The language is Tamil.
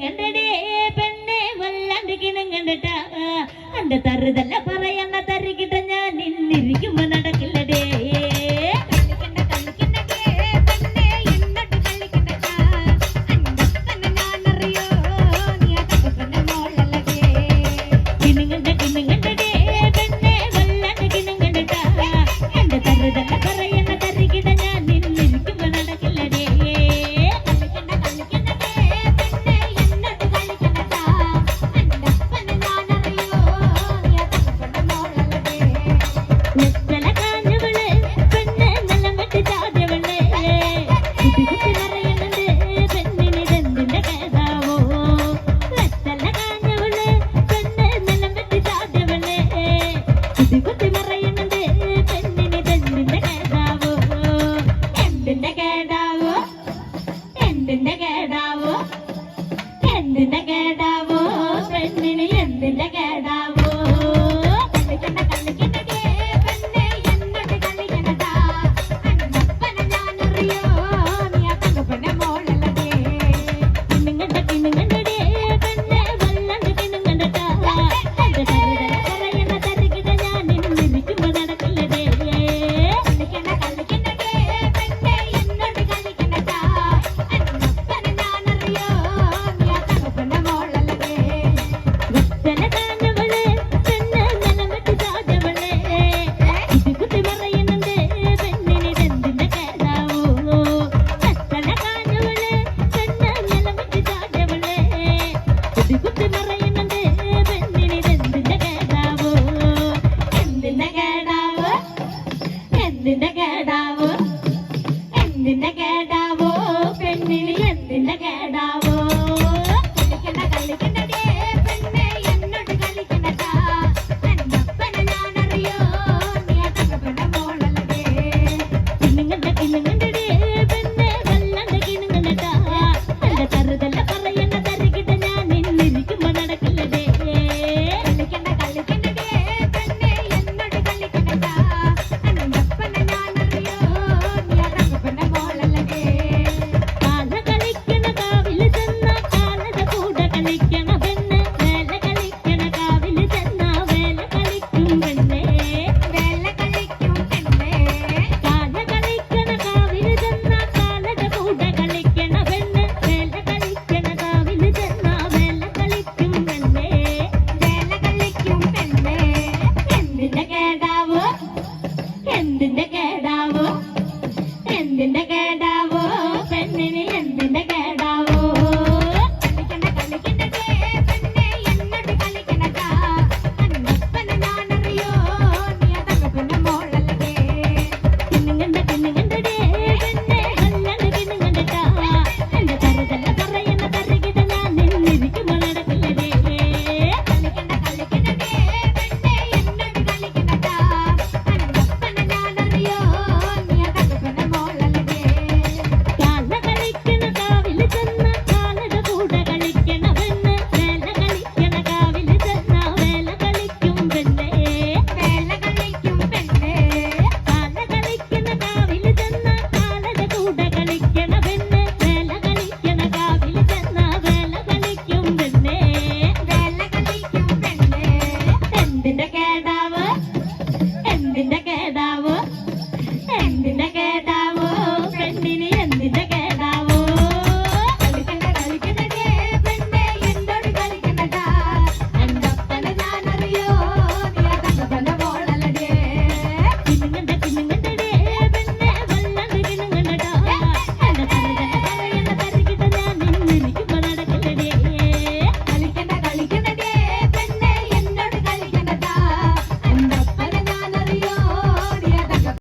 கண்டடே பெண்ணே வல்லாண்டு கிணங்கண்டா அந்த தருதல்ல എന്തിന്റെ കേടാവോ? എന്തിന്റെ കേടാ ഇതിന്റെ